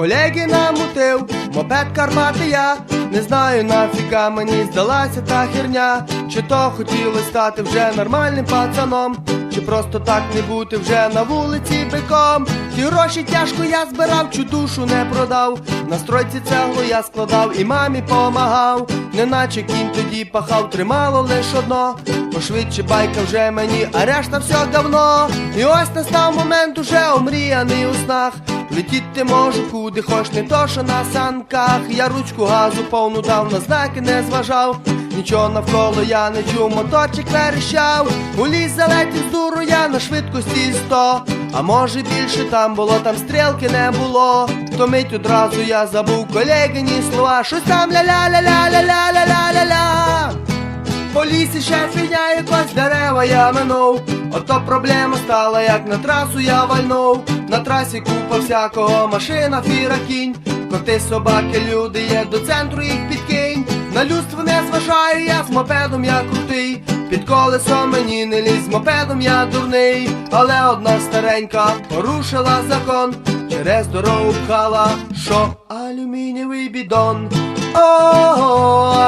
колеги намутив, мопед Карпати я не знаю нафіга мені здалася та херня, чи то хотіли стати вже нормальним пацаном, чи просто так не бути вже на вулиці биком. Ті гроші тяжко я збирав, чу душу не продав. На стройці цеглу я складав і мамі помагав. Неначе кінь тоді пахав, тримало лиш одно. Пошвидше байка вже мені, а решта все давно. І ось настав момент уже омріяний у снах. Летіти можу куди хоч не то, що на санках. Я ручку газу повну дав, на знаки не зважав. Нічого навколо я не чув, моторчик верещав. У ліс залетів з дуру я на швидкості сто. А може більше там було, там стрілки не було. То мить одразу я забув колегині слова. Щось там ля-ля-ля-ля-ля-ля-ля-ля-ля. По лісі ще фігня якось дерева я минув. Ото проблема стала, як на трасу я вальнув. На трасі купа всякого машина, фіра кінь. Коти, собаки, люди є до центру їх підкинь. На людство не зважаю, я з мопедом я крутий. Під колесо мені не лізь, мопедом я дурний. Але одна старенька порушила закон. Через дорогу пхала, що алюмінієвий бідон. Ого,